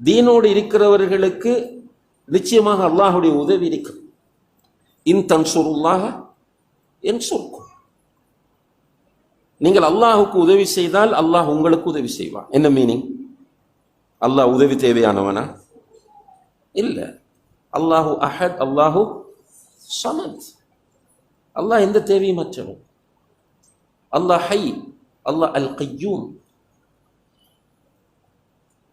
தீனோடு இருக்கிறவர்களுக்கு நிச்சயமாக அல்லாஹுடைய உதவி இருக்கும் இன் தன் சொருல்லாக என் சொற்கும் நீங்கள் அல்லாஹுக்கு உதவி செய்தால் அல்லாஹ் உங்களுக்கு உதவி செய்வான். என்ன மீனிங் அல்லாஹ் உதவி தேவையானவனா? இல்ல. அல்லாஹு அஹத் அல்லாஹு சமத். அல்லாஹ் எந்த தேவையும் மற்றவன் அல்லாஹ் ஹை அல்லாஹ் அல் கையூம்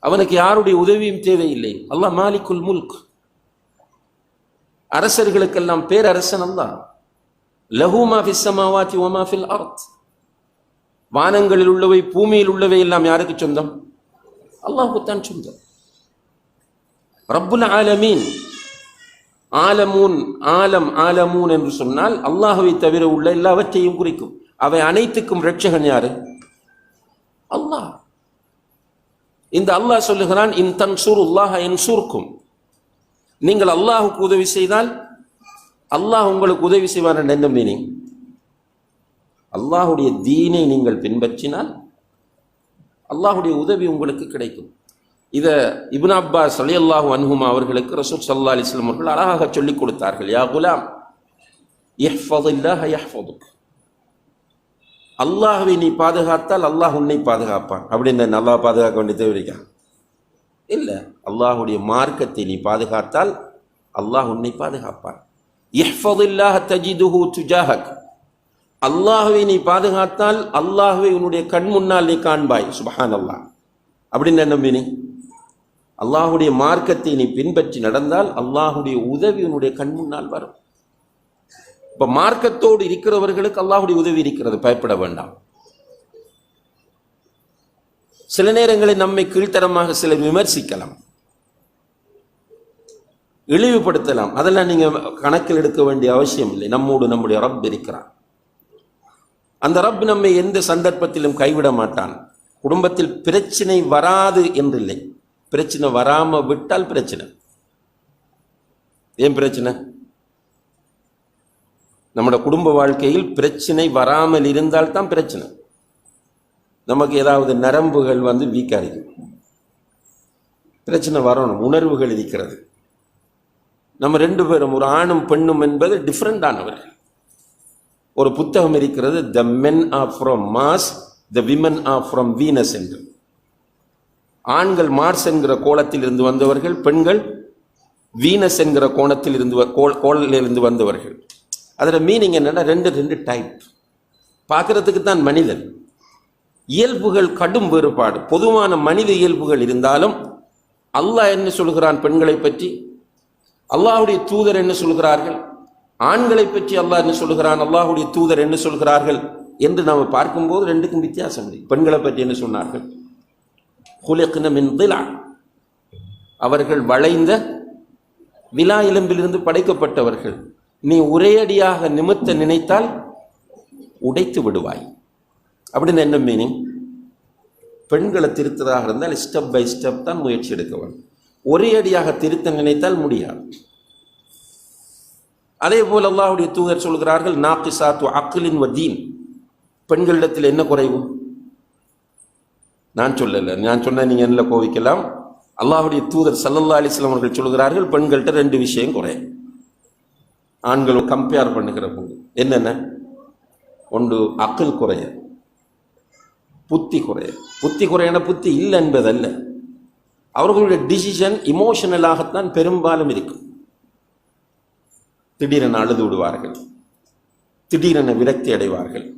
அவனுக்கு யாருடைய உதவியும் தேவையில்லை. அல்லாஹ் மாலிக்குல் முல்க். அரசர்களுக்கெல்லாம் பேரரசன் அல்லாஹ். லஹூமா ஃபிஸ் சமாவாத்தி ஃபில் அர்த். வானங்களில் உள்ளவை பூமியில் உள்ளவை எல்லாம் யாருக்கு சொந்தம்? அல்லாஹுத்தான் சொந்தம். ரப்புல் ஆலமீன். ஆலமூன் ஆலம் ஆலமூன் என்று சொன்னால் அல்லாஹுவை தவிர உள்ள எல்லாவற்றையும் குறிக்கும். அவை அனைத்துக்கும் ரட்சகன் யாரு? அல்லாஹ். இந்த அல்லாஹ் சொல்லுகிறான் இன் சூர் உல்லாஹ என் சூர்க்கும் நீங்கள் அல்லாஹுக்கு உதவி செய்தால் அல்லாஹ் உங்களுக்கு உதவி செய்வார் என்ற என்ன மீனிங் அல்லாஹுடைய தீனை நீங்கள் பின்பற்றினால் அல்லாஹுடைய உதவி உங்களுக்கு கிடைக்கும். இதை இப்னு அப்பாஸ் சலியல்லாஹு அன்ஹுமா அவர்களுக்கு ரசூல் சல்லா அலிஸ்லாம் அவர்கள் அழகாக சொல்லிக் கொடுத்தார்கள். யா குலாம் யஹ்ஃபதுல்லாஹ யஹ்ஃபதுக். அல்லாஹ்வை நீ பாதுகாத்தால் அல்லாஹ் உன்னை பாதுகாப்பான். அப்படின்னு நல்லா பாதுகாக்க வேண்டிய தேவைக்கா இல்லை. அல்லாஹுடைய மார்க்கத்தை நீ பாதுகாத்தால் அல்லாஹ் உன்னை பாதுகாப்பான். இஹ்ஃபதுல்லாஹ தஜிதுஹு துஜாஹக். அல்லாஹுவை நீ பாதுகாத்தால் அல்லாஹுவை உன்னுடைய கண் முன்னால் நீ காண்பாய். சுபஹான் அல்லாஹ் அப்படின்னு என்ன அல்லாஹுடைய மார்க்கத்தை நீ பின்பற்றி நடந்தால் அல்லாஹுடைய உதவி உன்னுடைய கண் முன்னால் வரும். இப்ப மார்க்கத்தோடு இருக்கிறவர்களுக்கு அல்லாஹுடைய உதவி இருக்கிறது பயப்பட வேண்டாம். சில நேரங்களில் நம்மை கீழ்த்தரமாக சிலர் விமர்சிக்கலாம். இழிவுபடுத்தலாம். அதெல்லாம் நீங்க கணக்கில் எடுக்க வேண்டிய அவசியம் இல்லை. நம்மோடு நம்முடைய ரப் இருக்கிறான். அந்த ரப் நம்மை எந்த சந்தர்ப்பத்திலும் கைவிட மாட்டான். குடும்பத்தில் பிரச்சனை வராது என்றில்லை. பிரச்சனை வராமல் விட்டால் பிரச்சனை. ஏன் பிரச்சனை? நம்மளோட குடும்ப வாழ்க்கையில் பிரச்சனை வராமல் இருந்தால் தான் பிரச்சனை. நமக்கு ஏதாவது நரம்புகள் வந்து வீக்காக இருக்கும் பிரச்சனை வரணும் உணர்வுகள் இருக்கிறது. நம்ம ரெண்டு பேரும் ஒரு ஆணும் பெண்ணும் என்பது டிஃப்ரெண்டானவர்கள் ஒரு புத்தகம் இருக்கிறது the men are from Mars the women are from Venus என்று. ஆண்கள் மார்ஸ் என்கிற கோலத்தில் இருந்து வந்தவர்கள் பெண்கள் வீனஸ் என்கிற கோணத்தில் இருந்து வ- கோல் இருந்து வந்தவர்கள். அதில் மீனிங் என்னென்னா ரெண்டு ரெண்டு டைப் பார்க்கறதுக்கு தான் மனிதன். இயல்புகள் கடும் வேறுபாடு. பொதுவான மனித இயல்புகள் இருந்தாலும் அல்லாஹ் என்ன சொல்கிறான் பெண்களை பற்றி? அல்லாஹ்வுடைய தூதர் என்ன சொல்கிறார்கள்? ஆண்களை பற்றி அல்லாஹ் என்ன சொல்கிறான்? அல்லாஹுடைய தூதர் என்ன சொல்கிறார்கள்? என்று நாம் பார்க்கும்போது ரெண்டுக்கும் வித்தியாசம் இல்லை பெண்களை பற்றி என்ன சொன்னார்கள்? "குலிக்ன திலா." அவர்கள் வளைந்த விழா எலும்பிலிருந்து படைக்கப்பட்டவர்கள். நீ ஒரேடியாக நிமித்த நினைத்தால் உடைத்து விடுவாய். அப்படின்னு என்ன மீனிங் பெண்களை திருத்ததாக இருந்தால் ஸ்டெப் பை ஸ்டெப் தான் முயற்சி எடுக்க வேண்டும். ஒரே அடியாக திருத்த நினைத்தால் முடியாது. அதே போல் அல்லாஹுடைய தூதர் சொல்கிறார்கள் நாக்கிசாத்து அக்கலின் வதீன் பெண்களிடத்தில் என்ன குறைவு? நான் சொல்லலை. நான் சொன்ன நீங்கள் என்ன கோவிக்கலாம். அல்லாஹுடைய தூதர் சல்லல்லா அலிஸ்லாம் அவர்கள் சொல்கிறார்கள் பெண்கள்கிட்ட ரெண்டு விஷயம் குறை. ஆண்களும் கம்பேர் பண்ணுகிற போது என்னென்ன? ஒன்று அக்கல் குறைய. புத்தி குறைய. புத்தி குறையான புத்தி இல்லை என்பதல்ல. அவர்களுடைய டிசிஷன் இமோஷனலாகத்தான் பெரும்பாலும் இருக்கும். திடீரென அழுது விடுவார்கள். திடீரென விரக்தி அடைவார்கள்.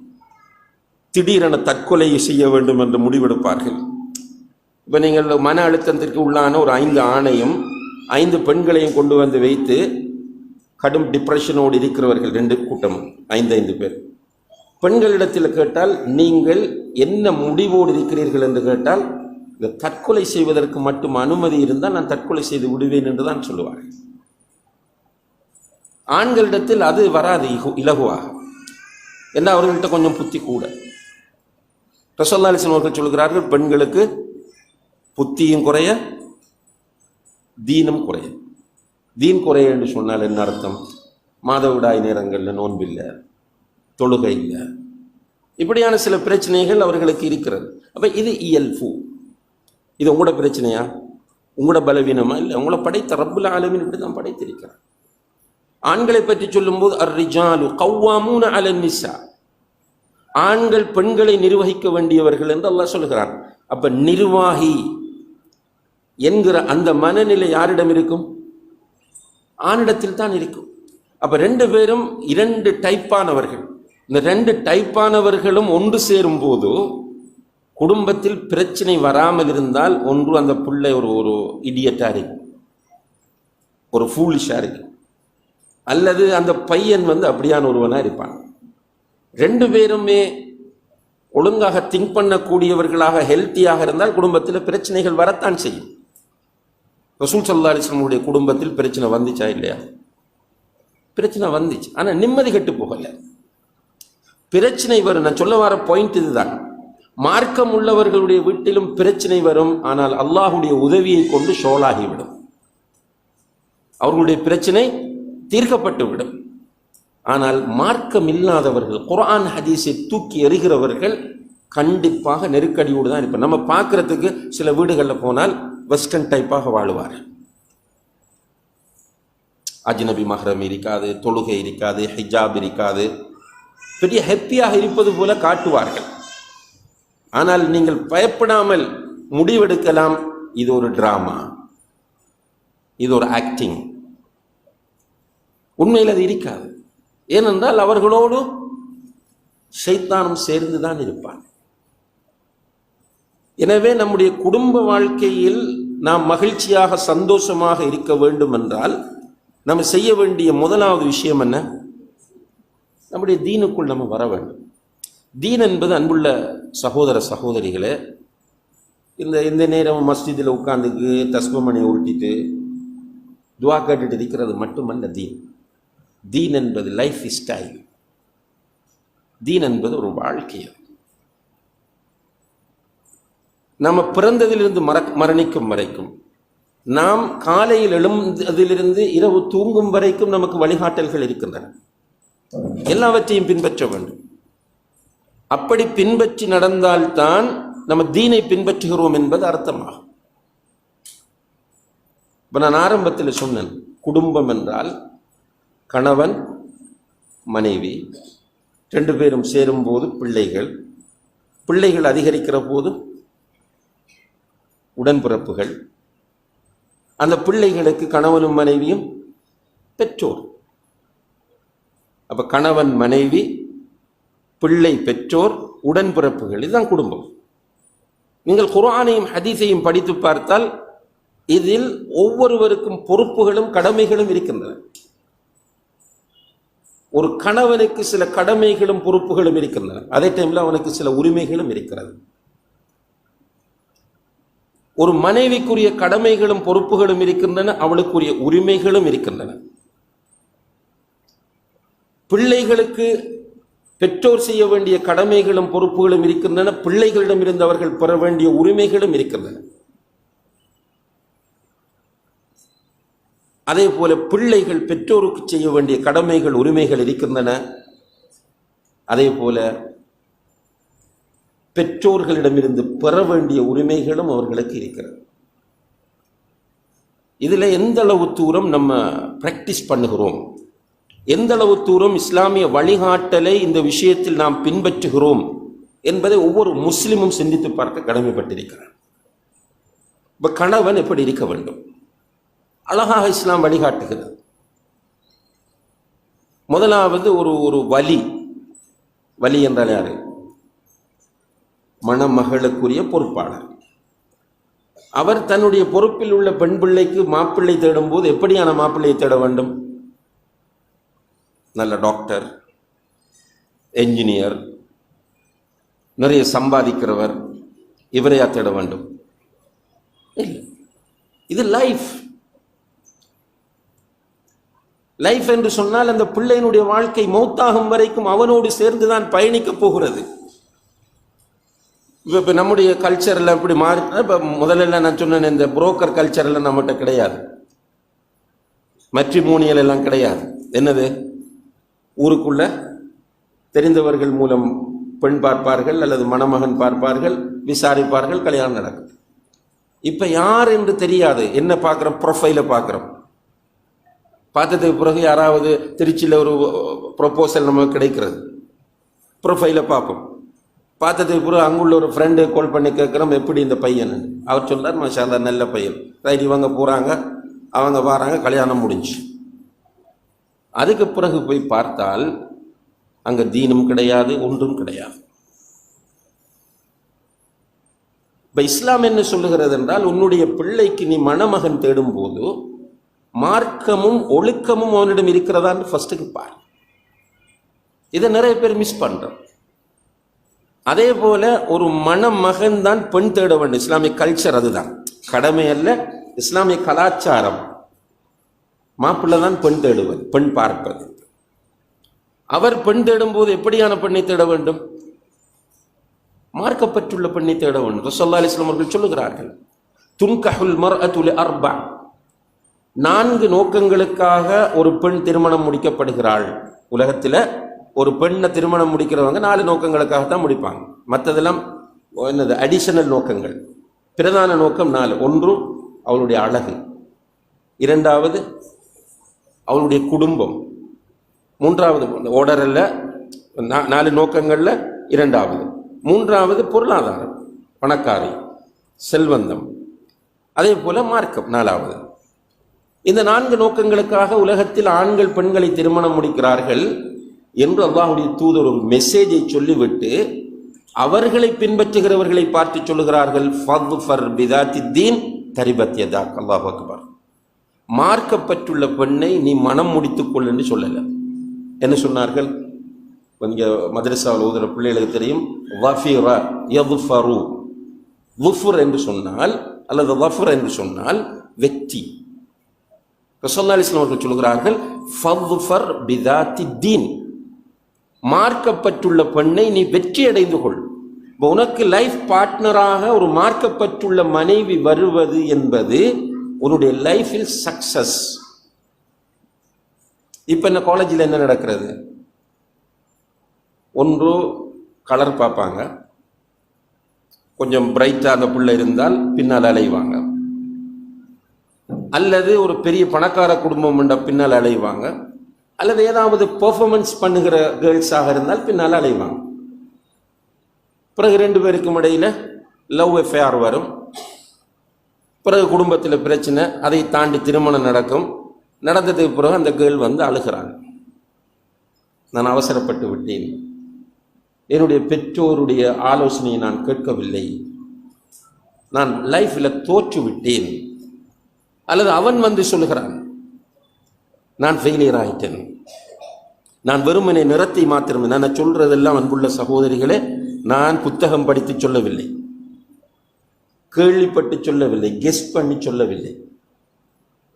திடீரென தற்கொலை செய்ய வேண்டும் என்று முடிவெடுப்பார்கள். இப்போ நீங்கள் மன அழுத்தத்திற்கு உள்ளான ஒரு ஐந்து ஆணையும் ஐந்து பெண்களையும் கொண்டு வந்து வைத்து கடும் டிப்ரெஷனோடு இருக்கிறவர்கள் ரெண்டு கூட்டமும் ஐந்து ஐந்து பேர். பெண்களிடத்தில் கேட்டால் நீங்கள் என்ன முடிவோடு இருக்கிறீர்கள்? என்று கேட்டால் இந்த தற்கொலை செய்வதற்கு மட்டும் அனுமதி இருந்தால் நான் தற்கொலை செய்து விடுவேன் என்று தான் சொல்லுவார்கள். ஆண்களிடத்தில் அது வராது இலகுவாக. என்ன அவர்கள்ட்ட கொஞ்சம் புத்தி கூட. ரசோல்லாலிசன் அவர்கள் சொல்கிறார்கள் பெண்களுக்கு புத்தியும் குறைய தீனும் குறைய. தீன் குறைய என்று சொன்னால் என்ன அர்த்தம்? மாதவிடாய் நேரங்களில் நோன்பில்லை தொழுகை இல்லை. இப்படியான சில பிரச்சனைகள் அவர்களுக்கு இருக்கிறது. அப்போ இது இயல்பு. இது உங்களோட பிரச்சனையா? உங்களோட பலவீனமா? இல்லை உங்களை படைத்த ரப்புல் ஆலமின் இப்படி தான் படைத்திருக்கிறார். ஆண்களை பற்றி சொல்லும்போது அர்ரிஜாலு கவ்வாமூன அலன் நிசா. ஆண்கள் பெண்களை நிர்வகிக்க வேண்டியவர்கள் என்று அல்லாஹ் சொல்கிறான். அப்ப நிர்வாகி என்கிற அந்த மனநிலை யாரிடம் இருக்கும்? ஆணிடத்தில் தான் இருக்கும். அப்போ ரெண்டு பேரும் இரண்டு டைப்பானவர்கள். இந்த ரெண்டு டைப்பானவர்களும் ஒன்று சேரும் போது குடும்பத்தில் பிரச்சனை வராமல் இருந்தால் ஒன்று அந்த பிள்ளை ஒரு ஒரு இடியட்டாக இருக்கு. ஒரு ஃபூலிஷாக இருக்கு. அல்லது அந்த பையன் வந்து அப்படியான ஒருவனாக இருப்பான். ரெண்டு பேருமே ஒழுங்காக திங்க் பண்ணக்கூடியவர்களாக ஹெல்த்தியாக இருந்தால் குடும்பத்தில் பிரச்சனைகள் வரத்தான் செய்யும். ரசூல் சல்லா அலிஸ்லமுடைய குடும்பத்தில் பிரச்சனை வந்துச்சா இல்லையா? பிரச்சனை வந்துச்சு. ஆனால் நிம்மதி கெட்டு போகல. பிரச்சனை வரும். நான் சொல்ல வர பாயிண்ட் இதுதான். மார்க்கம் உள்ளவர்களுடைய வீட்டிலும் பிரச்சனை வரும். ஆனால் அல்லாஹுடைய உதவியை கொண்டு ஷோலாகிவிடும் அவர்களுடைய பிரச்சனை தீர்க்கப்பட்டு விடும் ஆனால் மார்க்கம் இல்லாதவர்கள் குரான் ஹதீஸை தூக்கி எறிகிறவர்கள் கண்டிப்பாக நெருக்கடியோடு தான் இருப்பார் நம்ம பார்க்கறதுக்கு சில வீடுகளில் போனால் வெஸ்டர்ன் டைப்பாக வாழுவார். அஜ்னபி மஹரம் இருக்காது தொழுகை இருக்காது ஹிஜாப் இருக்காது. பெரிய ஹெப்பியாக இருப்பது போல காட்டுவார்கள். ஆனால் நீங்கள் பயப்படாமல் முடிவெடுக்கலாம். இது ஒரு டிராமா இது ஒரு ஆக்டிங் உண்மையில் அது இருக்காது. ஏனென்றால் அவர்களோடு சைத்தானம் சேர்ந்து தான் இருப்பான் எனவே நம்முடைய குடும்ப வாழ்க்கையில் நாம் மகிழ்ச்சியாக சந்தோஷமாக இருக்க வேண்டும் என்றால் நம்ம செய்ய வேண்டிய முதலாவது விஷயம் என்ன? நம்முடைய தீனுக்குள் நம்ம வர வேண்டும். தீன் என்பது அன்புள்ள சகோதர சகோதரிகளே இந்த இந்த நேரம் மஸ்ஜிதில் உட்காந்துக்கு தஸ்மமணி உருட்டிட்டு துவா கேட்டுட்டு இருக்கிறது மட்டுமல்ல தீன். தீன் என்பது லைஃப் ஸ்டைல் தீன் என்பது ஒரு வாழ்க்கை நம்ம பிறந்ததிலிருந்து மர மரணிக்கும் வரைக்கும் நாம் காலையில் எழுந்ததிலிருந்து இரவு தூங்கும் வரைக்கும் நமக்கு வழிகாட்டல்கள் இருக்கின்றன. எல்லாவற்றையும் பின்பற்ற வேண்டும். அப்படி பின்பற்றி நடந்தால்தான் நம்ம தீனை பின்பற்றுகிறோம் என்பது அர்த்தமாகும். இப்போ நான் ஆரம்பத்தில் சொன்னேன் குடும்பம் என்றால் கணவன் மனைவி ரெண்டு பேரும் சேரும்போது பிள்ளைகள் பிள்ளைகள் அதிகரிக்கிற போது உடன்பிறப்புகள் அந்த பிள்ளைகளுக்கு கணவனும் மனைவியும் பெற்றோர். அப்போ கணவன் மனைவி பிள்ளை பெற்றோர் உடன்பிறப்புகள் இதுதான் குடும்பம். நீங்கள் குரானையும் ஹதீஸையும் படித்து பார்த்தால் இதில் ஒவ்வொருவருக்கும் பொறுப்புகளும் கடமைகளும் இருக்கின்றன. ஒரு கணவனுக்கு சில கடமைகளும் பொறுப்புகளும் இருக்கின்றன. அதே டைமில் அவனுக்கு சில உரிமைகளும் இருக்கிறது. ஒரு மனைவிக்குரிய கடமைகளும் பொறுப்புகளும் இருக்கின்றன அவளுக்குரிய உரிமைகளும் இருக்கின்றன. பிள்ளைகளுக்கு பெற்றோர் செய்ய வேண்டிய கடமைகளும் பொறுப்புகளும் இருக்கின்றன பிள்ளைகளிடமிருந்து அவர்கள் பெற வேண்டிய உரிமைகளும் இருக்கின்றன. அதே போல பிள்ளைகள் பெற்றோருக்கு செய்ய வேண்டிய கடமைகள் உரிமைகள் இருக்கின்றன. அதே போல பெற்றோர்களிடமிருந்து பெற வேண்டிய உரிமைகளும் அவர்களுக்கு இருக்கிறது. இதில் எந்த அளவு தூரம் நம்ம ப்ராக்டிஸ் பண்ணுகிறோம்? எந்த அளவு தூரம் இஸ்லாமிய வழிகாட்டலை இந்த விஷயத்தில் நாம் பின்பற்றுகிறோம்? என்பதை ஒவ்வொரு முஸ்லீமும் சிந்தித்து பார்க்க கடமைப்பட்டிருக்கிறார். இப்போ கணவன் எப்படி இருக்க வேண்டும்? அழகாக இஸ்லாம் வழிகாட்டுகிறது. முதலாவது ஒரு ஒரு வலி. வலி என்றால் யாரு? மணமகளுக்குரிய பொறுப்பாளர். அவர் தன்னுடைய பொறுப்பில் உள்ள பெண் பிள்ளைக்கு மாப்பிள்ளை தேடும் போது எப்படியான மாப்பிள்ளையை தேட வேண்டும்? நல்ல டாக்டர் என்ஜினியர் நிறைய சம்பாதிக்கிறவர் இவரையா தேட வேண்டும்? இல்லை. இது லைஃப். லைஃப் என்று சொன்னால் அந்த பிள்ளையினுடைய வாழ்க்கை மௌத்தாகும் வரைக்கும் அவனோடு சேர்ந்துதான் பயணிக்க போகிறது. இப்போ இப்போ நம்முடைய கல்ச்சரில் இப்படி மாறி இப்போ முதல்ல நான் சொன்னேன் இந்த புரோக்கர் கல்ச்சரெல்லாம் நம்மகிட்ட கிடையாது. மெட்ரிமோனியல் எல்லாம் கிடையாது. என்னது? ஊருக்குள்ள தெரிந்தவர்கள் மூலம் பெண் பார்ப்பார்கள் அல்லது மணமகன் பார்ப்பார்கள் விசாரிப்பார்கள் கல்யாணம் நடக்கும். இப்போ யார் என்று தெரியாது. என்ன பார்க்குறோம்? ப்ரொஃபைலை பார்க்குறோம். பார்த்ததுக்கு பிறகு யாராவது திருச்சியில் ஒரு uh, ப்ரொப்போசல் நமக்கு கிடைக்கிறது. ப்ரொஃபைலை பார்ப்போம். பார்த்ததுக்கு பிறகு அங்குள்ள ஒரு ஃப்ரெண்டு கால் பண்ணி கேட்குறோம் எப்படி இந்த பையன்? அவர் சொல்கிறார் மஷாலா நல்ல பையன். ரைட் இவங்க போகிறாங்க அவங்க வராங்க கல்யாணம் முடிஞ்சு. அதுக்கு பிறகு போய் பார்த்தால் அங்கே தீனும் கிடையாது ஒன்றும் கிடையாது. இப்போ இஸ்லாம் என்ன சொல்லுகிறது என்றால் உன்னுடைய பிள்ளைக்கு நீ மணமகன் தேடும் போது மார்க்கமும் ஒழுக்கமும் அவனிடம் இருக்கிறதான்னு ஃபர்ஸ்ட்டுக்கு பார். இதை நிறைய பேர் மிஸ் பண்ணுறோம் அதே போல ஒரு மணமகன் தான் பெண் தேட வேண்டும். இஸ்லாமிய கல்ச்சர் அதுதான். கடமை அல்ல இஸ்லாமிய கலாச்சாரம். மாப்பிள்ளை தான் பெண் தேடுவது பெண் பார்ப்பது. அவர் பெண் தேடும் போது எப்படியான பெண்ணை தேட வேண்டும்? மார்க்கப்பட்டுள்ள பெண்ணை தேட வேண்டும். ரசல்லா அலிஸ்லாம் அவர்கள் சொல்லுகிறார்கள் துன்கஹுல் மர்அத்துல் அர்பா. நான்கு நோக்கங்களுக்காக ஒரு பெண் திருமணம் முடிக்கப்படுகிறாள். உலகத்தில் ஒரு பெண்ணை திருமணம் முடிக்கிறவங்க நாலு நோக்கங்களுக்காக தான் முடிப்பாங்க மற்றதெல்லாம் என்னது அடிஷனல் நோக்கங்கள். பிரதான நோக்கம் நாலு. ஒன்று அவளுடைய அழகு. இரண்டாவது அவளுடைய குடும்பம். மூன்றாவது ஓடரில் நாலு நோக்கங்களில் இரண்டாவது. மூன்றாவது பொருளாதாரம். பணக்காரி. செல்வந்தம். அதே போல் மார்க்கம் நாலாவது. இந்த நான்கு நோக்கங்களுக்காக உலகத்தில் ஆண்கள் பெண்களை திருமணம் முடிக்கிறார்கள். என்று அல்லாஹுடைய தூதர் ஒரு மெசேஜை சொல்லிவிட்டு அவர்களை பின்பற்றுகிறவர்களை பார்த்து சொல்லுகிறார்கள் ஃபர் பிதாத்தி தீன் தரிபத்தியதாக் அல்லாஹ் அக்பர். மார்க்கப்பட்டுள்ள பெண்ணை நீ மனம் முடித்துக்கொள் என்று சொல்லல. என்ன சொன்னார்கள்? இங்க மதரசாவில் ஊதுற பிள்ளைகளுக்கு தெரியும் வஃபிர யதுஃபரு வுஃபுர் என்று சொன்னால் அல்லது வஃபுர் என்று சொன்னால் வெற்றி. ரசல்லா அலிஸ்லாம் அவர்கள் சொல்கிறார்கள் ஃபர் பிதாத்தி தீன். மார்க்கப்பட்டுள்ள பெண்ணை நீ வெற்றி அடைந்து கொள். இப்போ உனக்கு லைஃப் பார்ட்னராக ஒரு மார்க்கப்பட்டுள்ள மனைவி வருவது என்பது உன்னுடைய லைஃபில் சக்சஸ் இப்போ என்ன காலேஜில் என்ன நடக்கிறது? ஒன்று கலர் பார்ப்பாங்க. கொஞ்சம் பிரைட்டாக அந்த பிள்ளை இருந்தால் பின்னால் அலைவாங்க. அல்லது ஒரு பெரிய பணக்கார குடும்பம் என்ற பின்னால் அலைவாங்க. அல்லது ஏதாவது பெர்ஃபார்மன்ஸ் பண்ணுகிற கேர்ள்ஸாக இருந்தால் பின்னால் அலைவாங்க. பிறகு ரெண்டு பேருக்கும் இடையில் லவ் எஃப்ஐஆர் வரும். பிறகு குடும்பத்தில் பிரச்சனை அதை தாண்டி திருமணம் நடக்கும். நடந்ததுக்கு பிறகு அந்த கேர்ள் வந்து அழுகிறாங்க நான் அவசரப்பட்டு விட்டேன். என்னுடைய பெற்றோருடைய ஆலோசனையை நான் கேட்கவில்லை. நான் லைஃப்பில் தோற்று விட்டேன் அல்லது அவன் வந்து சொல்லுகிறான் நான் ஃபெயிலியர் ஆயிட்டேன். நான் வெறுமனை நிறத்தை மாத்திரமே நான் சொல்றதெல்லாம் அன்புள்ள சகோதரிகளே நான் புத்தகம் படித்து சொல்லவில்லை. கேள்விப்பட்டு சொல்லவில்லை கெஸ்ட் பண்ணி சொல்லவில்லை.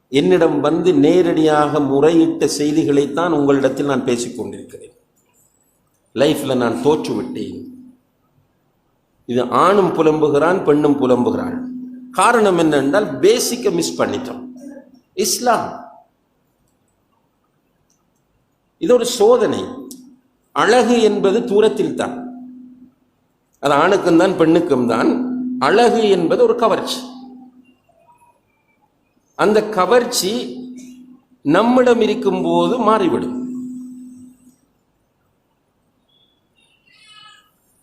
என்னிடம் வந்து நேரடியாக முறையிட்ட செய்திகளைத்தான் உங்களிடத்தில் நான் பேசிக் கொண்டிருக்கிறேன். நான் தோற்று விட்டேன். இது ஆணும் புலம்புகிறான் பெண்ணும் புலம்புகிறாள். காரணம் என்னென்றால் பேசிக்கை மிஸ் பண்ணிட்டோம். இஸ்லாம். இது ஒரு சோதனை. அழகு என்பது தூரத்தில் தான் அது ஆணுக்கும் தான் பெண்ணுக்கும் தான். அழகு என்பது ஒரு கவர்ச்சி. அந்த கவர்ச்சி நம்மிடம் இருக்கும்போது மாறிவிடும்.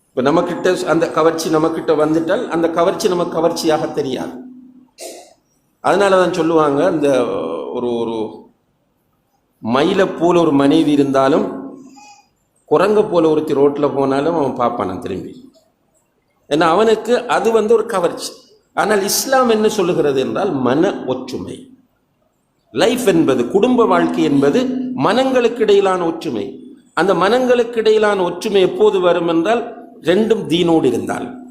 இப்போ நம்மக்கிட்ட அந்த கவர்ச்சி நம்மக்கிட்ட வந்துட்டால் அந்த கவர்ச்சி நமக்கு கவர்ச்சியாக தெரியாது. அதனால தான் சொல்லுவாங்க இந்த ஒரு ஒரு மயிலை போல ஒரு மனைவி இருந்தாலும் குரங்க போல ஒருத்தி ரோட்டில் போனாலும் அவன் பார்ப்பான் திரும்பி. ஏன்னா அவனுக்கு அது வந்து ஒரு கவர்ச்சி. ஆனால் இஸ்லாம் என்ன சொல்லுகிறது என்றால் மன ஒற்றுமை. லைஃப் என்பது குடும்ப வாழ்க்கை என்பது மனங்களுக்கு இடையிலான ஒற்றுமை. அந்த மனங்களுக்கு இடையிலான ஒற்றுமை எப்போது வரும் என்றால் ரெண்டும் தீனோடு இருந்தால்